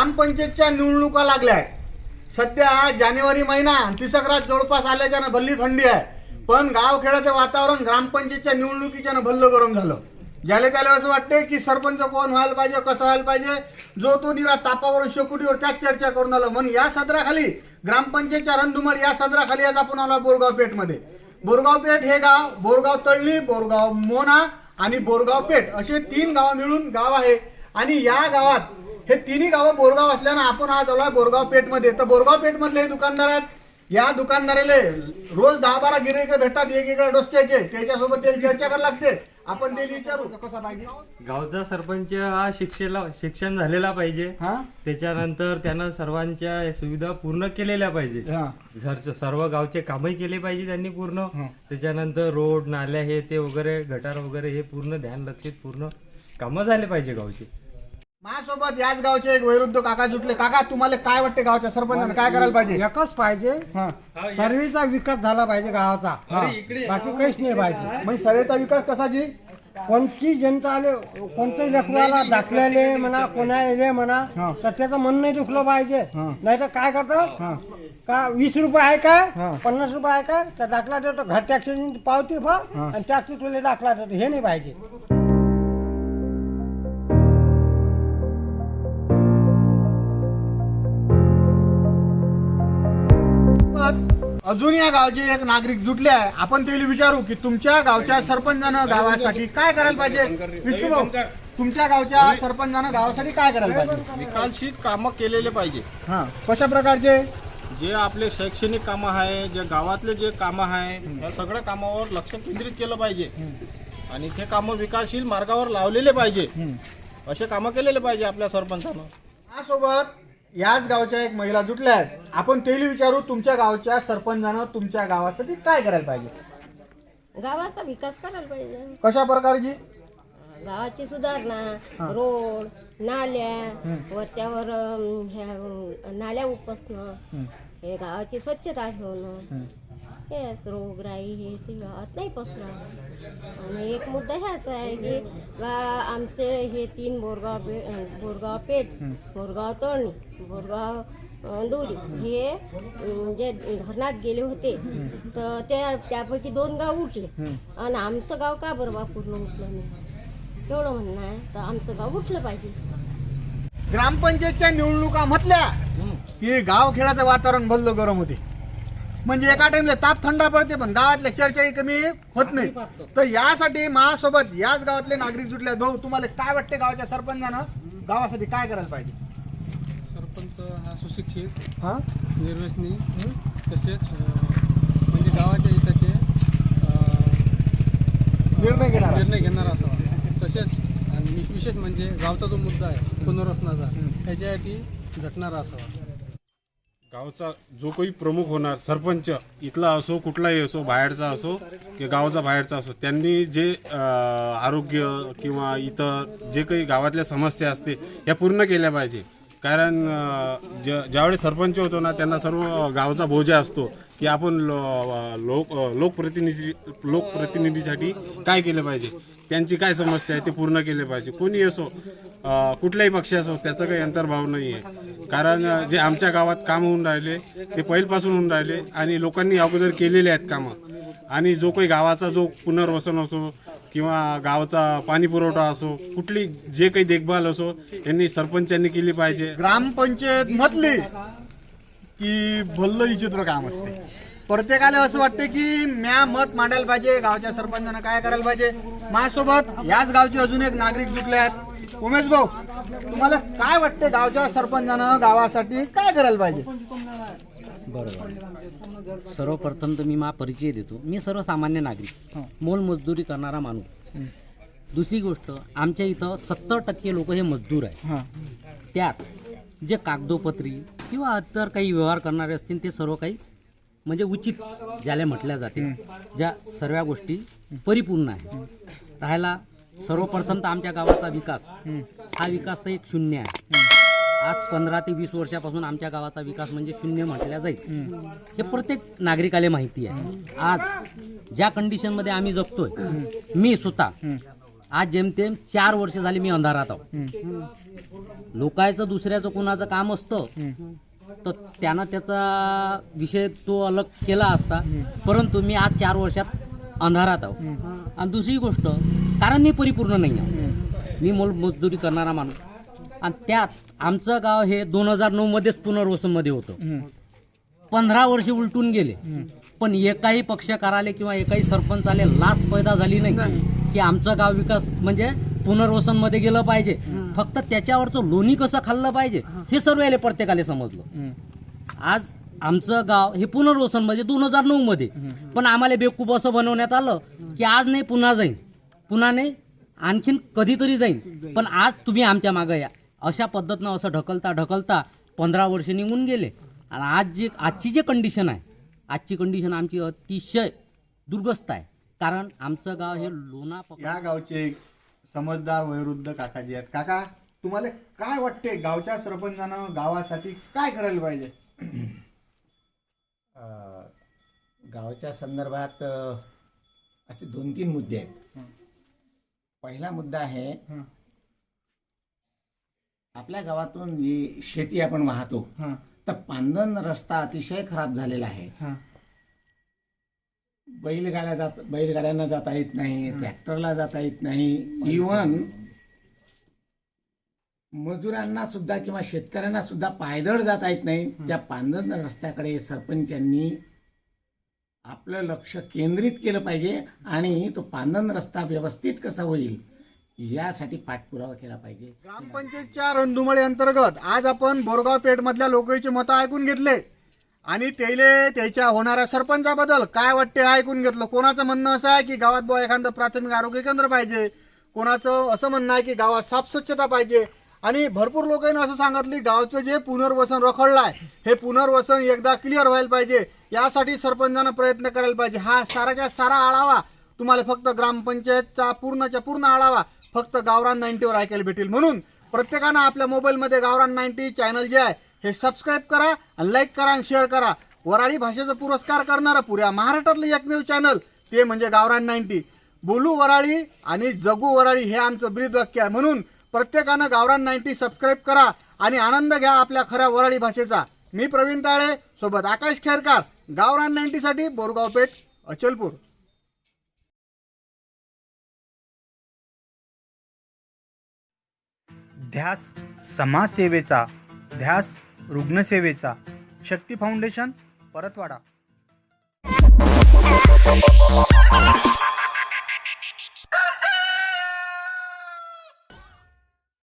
ग्रामपंचायतच्या निवडणुका लागल्या आहेत. सध्या जानेवारी महिना तिसकरात जवळपास आल्याच्यानं भल्ली थंडी आहे. पण गावखेड्याचं वातावरण ग्रामपंचायतच्या निवडणुकीच्यानं भल्ल गरम झालं. ज्याला त्याला असं वाटते की सरपंच कोण व्हायला पाहिजे कसं व्हायला पाहिजे जो तो निरा तापावर शेकुटीवर त्याच चर्चा करून आलं. म्हणून या सदराखाली ग्रामपंचायतच्या रणधुमाळ या सदराखाली आज आपण आला बोरगाव पेठमध्ये. बोरगाव पेठ हे गाव बोरगाव तळली बोरगाव मोना आणि बोरगाव पेठ असे तीन गाव मिळून गाव आहे. आणि या गावात हे तिन्ही गावं बोरगाव असल्यानं आपण आज आलो बोरगाव पेठमध्ये. तर बोरगाव पेठमधले हे दुकानदार आहेत. या दुकानदाराले रोज दहा बारा गिराईक भेटतात वेगवेगळ्या डोसक्याचे. त्याच्यासोबत ते चर्चा करायला लागते. आपण ते विचारू. कसा पाहिजे? गावचा सरपंच हा शिक्षेला शिक्षण झालेला पाहिजे. हा? त्याच्यानंतर त्यानं सर्वांच्या सुविधा पूर्ण केलेल्या पाहिजे हा. घरचे सर्व गावचे कामही केले पाहिजे त्यांनी पूर्ण. त्याच्यानंतर रोड नाल्या हे ते वगैरे गटार वगैरे हे पूर्ण ध्यान लक्षित पूर्ण कामं झाले पाहिजे गावचे. माझ्यासोबत याच गावचे एक वैरुद्ध काका जुटले. काका तुम्हाला काय वाटते गावच्या सरपंचाने काय करायला पाहिजे? एकच पाहिजे. हा. सर्वीचा विकास झाला पाहिजे गावाचा. बाकी काहीच नाही पाहिजे. म्हणजे सरेचा विकास कसाची कोणती जनता आले कोणत्याही लेकराला दाखलेले म्हणा कोणाले म्हणा हा. तर त्याचं मन नाही दुखलं पाहिजे. नाही तर काय करतात हा. का वीस रुपये आहे. का? पन्नास रुपये आहे का? तर दाखला देतो. घर टॅक्सी पावती फा हा. आणि टॅक्सी तुला दाखला देतो. हे नाही पाहिजे. अजून या गावचे एक नागरिक जुटले आहे. आपण ते विचारू की तुमच्या गावच्या सरपंचानं गावासाठी काय करायला पाहिजे? विष्णू भाऊ तुमच्या गावच्या सरपंचानं गावासाठी काय करायला पाहिजे? विकासशील कामं केलेले पाहिजे. हा कशा प्रकारचे? जे आपले शैक्षणिक कामं आहे जे गावातले जे कामं आहे या सगळ्या कामावर लक्ष केंद्रित केलं पाहिजे. आणि ते कामं विकासशील मार्गावर लावलेले पाहिजे. असे कामं केलेले पाहिजे आपल्या सरपंचानं. यासोबत याच गावच्या एक महिला जुटल्या आहेत आपण तेली विचारू तुमच्या गावच्या सरपंचानं तुमच्या गावासाठी काय करायला पाहिजे? गावाचा विकास करायला पाहिजे. कशा प्रकारची? गावाची सुधारणा रोड नाल्या वरच्यावर अं, ह्या अं, नाल्या उपसणं हे गावाची स्वच्छता ठेवणं हेच रोगराई हे ते गावात नाही पसरणार. आणि एक मुद्दा ह्याच आहे की बा आमचे हे तीन बोरगाव पे बोरगाव पेठ बोरगाव तळणी बोरगाव दोरी हे अं, जे धरणात गेले होते तर त्या त्यापैकी दोन गाव उठले आणि आमचं गाव का बरं बा पूर्ण उठलं नाही? एवढं म्हणणं आहे. तर आमचं गाव उठलं पाहिजे. ग्रामपंचायतच्या निवडणुका म्हटल्या की गाव खेळाचं वातावरण भल्ल गरम होते. म्हणजे एका टाइमला ताप थंडा पडते पण गावातल्या चर्चाही कमी होत नाही. तर यासाठी माझ्यासोबत याच गावातले नागरिक जुटले आहेत. भाऊ तुम्हाला काय वाटते गावाच्या सरपंचानं गावासाठी काय करायला पाहिजे? सरपंच हा सुशिक्षित हा? निर्व्यसनी तसेच म्हणजे गावाच्या हिताचे निर्णय घेणारा. निर्णय घेणारा असावा. तसेच आणि विशेष म्हणजे गावचा जो मुद्दा आहे पुनर्वसनाचा त्याच्यासाठी झटणारा असावा. गावचा जो काही प्रमुख होणार सरपंच इथला असो कुठलाही असो बाहेरचा असो की गावाचा बाहेरचा असो त्यांनी जे आरोग्य किंवा इतर जे काही गावातल्या समस्या असते या पूर्ण केल्या पाहिजे. कारण अ, ज्या ज्यावेळेस सरपंच होतो ना त्यांना सर्व गावचा बोजा असतो की आपण लो- लोक लोकप्रतिनिधी लोकप्रतिनिधीसाठी काय केलं पाहिजे? त्यांची काय समस्या आहे ते पूर्ण केले पाहिजे. कोणी असो कुठल्याही पक्षी असो त्याचं काही अंतर्भाव नाही आहे कारण जे आमच्या गावात काम होऊन राहिले ते पहिल्यापासून होऊन राहिले आणि लोकांनी अगोदर केलेले आहेत कामं. आणि जो काही गावाचा जो पुनर्वसन असो किंवा गावाचा पाणी पुरवठा असो कुठली जे काही देखभाल असो यांनी सरपंचांनी केली पाहिजे. ग्रामपंचायत म्हटली की भल्ल विचित्र काम असते. प्रत्येकाला असं वाटते की म्या मत मांडायला पाहिजे गावच्या सरपंचानं काय करायला पाहिजे. माझ्यासोबत याच गावचे अजून एक नागरिक जुटले आहेत. उमेश भाऊ तुम्हाला काय वाटते गावच्या सरपंचानं गावासाठी? काय करायला पाहिजे? बरोबर. सर्वप्रथम तर मी मा परिचय देतो. मी सर्वसामान्य नागरिक. मोलमजदुरी करणारा माणूस. दुसरी गोष्ट आमच्या इथं सत्तर टक्के लोक हे मजदूर आहे हा. त्यात जे कागदोपत्री किंवा इतर काही व्यवहार करणारे असतील ते सर्व काही म्हणजे उचित ज्याला म्हटल्या जाते. ज्या सर्व गोष्टी परिपूर्ण आहे राहायला सर्वप्रथम तर आमच्या गावाचा विकास. हा विकास तर एक शून्य आहे. आज पंधरा ते वीस वर्षापासून आमच्या गावाचा विकास म्हणजे शून्य म्हटल्या जाईल. हे प्रत्येक नागरिकाला माहिती आहे. आज ज्या कंडिशनमध्ये आम्ही जगतोय मी स्वतः आज जेमतेम चार वर्ष झाली मी अंधारात आहो. लोकायचं दुसऱ्याचं कोणाचं काम असतं तर त्यानं त्याचा विषय तो अलग केला असता परंतु मी आज चार वर्षात अंधारात आहो. आणि दुसरी गोष्ट कारण मी परिपूर्ण नाही आहे मी मोल मजदुरी करणारा माणूस. आणि त्यात आमचं गाव हे दोन हजार नऊ मध्येच पुनर्वसनमध्ये होतं. पंधरा वर्ष उलटून गेले. पण एकाही पक्षकाराले किंवा एकाही सरपंचाले लाच पैदा झाली नाही. की आमचं गाव विकास म्हणजे पुनर्वसनमध्ये गेलं पाहिजे. फक्त त्याच्यावरचं लोणी कसं खाल्लं पाहिजे हे. सर्व याले प्रत्येकाला समजलं. आज आमचं गाव हे पुनर्वसन म्हणजे दोन हजार नऊ मध्ये पण आम्हाला बेवकूफ असं बनवण्यात आलं की आज नाही पुन्हा जाईन. पुन्हा नाही आणखीन कधीतरी जाईन. पण आज तुम्ही आमच्या मागं या. अशा पद्धतीनं असं ढकलता ढकलता पंधरा वर्ष निघून गेले. आणि आज जे आजची जे कंडिशन आहे आजची कंडिशन आमची अतिशय दुर्गस्त आहे. कारण आमचं गाव हे लोणा या गावचे एक समजदार वयोवृद्ध काकाजी आहेत. काका तुम्हाला काय वाटते गावच्या सरपंचानं गावासाठी काय करायला पाहिजे? अ, गावाच्या संदर्भात असे दोन तीन मुद्दे आहेत. पहिला मुद्दा आहे आपल्या गावातून जी शेती आपण वाहतो. तर पांदन रस्ता अतिशय खराब झालेला आहे. बैलगाड्या जात बैलगाड्यांना जाता येत नाही ट्रॅक्टरला जाता येत नाही. इवन मजुरांना सुद्धा किंवा शेतकऱ्यांना सुद्धा पायदळ जाता येत नाही. त्या पांदन रस्त्याकडे सरपंचांनी आपलं लक्ष केंद्रित केलं पाहिजे आणि तो पांदन रस्ता व्यवस्थित कसा होईल यासाठी पाठपुरावा केला पाहिजे. ग्रामपंचायतच्या रणधुमाळी अंतर्गत आज आपण बोरगाव पेठ मधल्या लोकांची मतं ऐकून घेतले. आणि त्याले त्याच्या होणाऱ्या सरपंचाबद्दल काय वाटते हे ऐकून घेतलं? कोणाचं म्हणणं असं आहे की गावात बुवा एखादं प्राथमिक आरोग्य केंद्र पाहिजे? कोणाचं असं म्हणणं आहे की गावात साफ स्वच्छता पाहिजे? आणि भरपूर लोकांनी असं सांगितली गावचं जे पुनर्वसन रखडलं आहे हे पुनर्वसन एकदा क्लिअर व्हायला पाहिजे. यासाठी सरपंचानं प्रयत्न करायला पाहिजे. हा साराच्या सारा आढावा तुम्हाला फक्त ग्रामपंचायतचा पूर्णच्या पूर्ण आढावा फक्त गावरान नाईन्टीवर ऐकायला भेटेल. म्हणून प्रत्येकानं आपल्या मोबाईलमध्ये गावरान नाईन्टी चॅनल जे आहे हे सबस्क्राईब करा आणि लाईक करा आणि शेअर करा. वराडी भाषेचा पुरस्कार करणारा पुऱ्या महाराष्ट्रातलं एकमेव चॅनल ते म्हणजे गावरान नाईन्टी. बोलू वराळी आणि जगू वराळी हे आमचं ब्रीद वाक्य आहे. म्हणून प्रत्येकानं गावरान नाईन्टी सबस्क्राईब करा आणि आनंद घ्या आपल्या खऱ्या वराडी भाषेचा. मी प्रवीण ताळे सोबत आकाश खेरकार. गावरान नाईन्टीसाठी बोरगाव पेठ अचलपूर. ध्यास समाजसेवेचा ध्यास रुग्णसेवेचा. शक्ती फाउंडेशन परतवाडा.